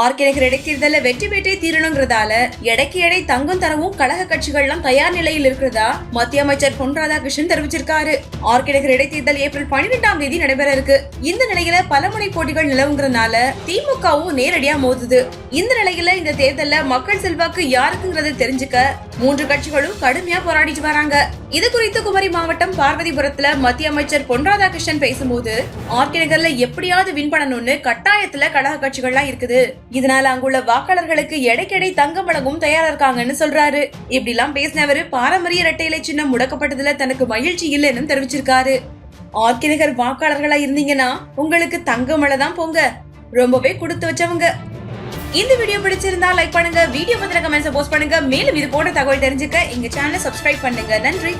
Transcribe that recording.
ஆர்கினகர் தேர்தலில் வெற்றி பெற்றே தீரணுங்கிறதால எடைக்கு எடை தங்கம் தரவும் கழக கட்சிகள்லாம் தயார் நிலையில் இருக்கிறதா மத்திய அமைச்சர் பொன் ராதாகிருஷ்ணன் தெரிவிச்சிருக்காரு. ஆர்கினகர் இடைத்தேர்தல் ஏப்ரல் பன்னிரெண்டாம் தேதி நடைபெற இருக்கு. இந்த நிலையில பலமுனை போட்டிகள் நிலவுங்கிறதுனால திமுகவும் நேரடியா மோதுது. இந்த நிலையில இந்த தேர்தல்ல மக்கள் செல்வாக்கு யாருக்குங்கிறத தெரிஞ்சுக்க மூன்று கட்சிகளும் கடுமையா போராடிட்டு வராங்க. இது குறித்து குமரி மாவட்டம் பார்வதிபுரத்துல மத்திய அமைச்சர் பொன் ராதாகிருஷ்ணன் பேசும்போது ஆர்கினகர்ல எப்படியாவது வின் பண்ணணும்னு கட்டாயத்துல கழக கட்சிகள்லாம் இருக்குது. இதனால அங்குள்ள வாக்காளர்களுக்கு எடைக்கெடை தங்கம் வழங்கவும் தயாரா இருக்காங்கன்னு சொல்றாரு. இப்படி எல்லாம் பேசினவரு பாரம்பரிய இரட்டை இலை சின்னம் முடக்கப்பட்டதுல தனக்கு மகிழ்ச்சி இல்லைன்னு தெரிவிச்சிருக்காரு. ஆர்கிநகர் வாக்காளர்களா இருந்தீங்கன்னா உங்களுக்கு தங்க மழை தான் போங்க. ரொம்பவே கொடுத்து வச்சவங்க. இந்த வீடியோ பிடிச்சிருந்தா லைக் பண்ணுங்க வீடியோ பத்தின கமெண்ட்ஸ் போஸ்ட் பண்ணுங்க. மேலும் இது போன்ற தகவல் தெரிஞ்சுக்க எங்க சேனலை சப்ஸ்கிரைப் பண்ணுங்க. நன்றி.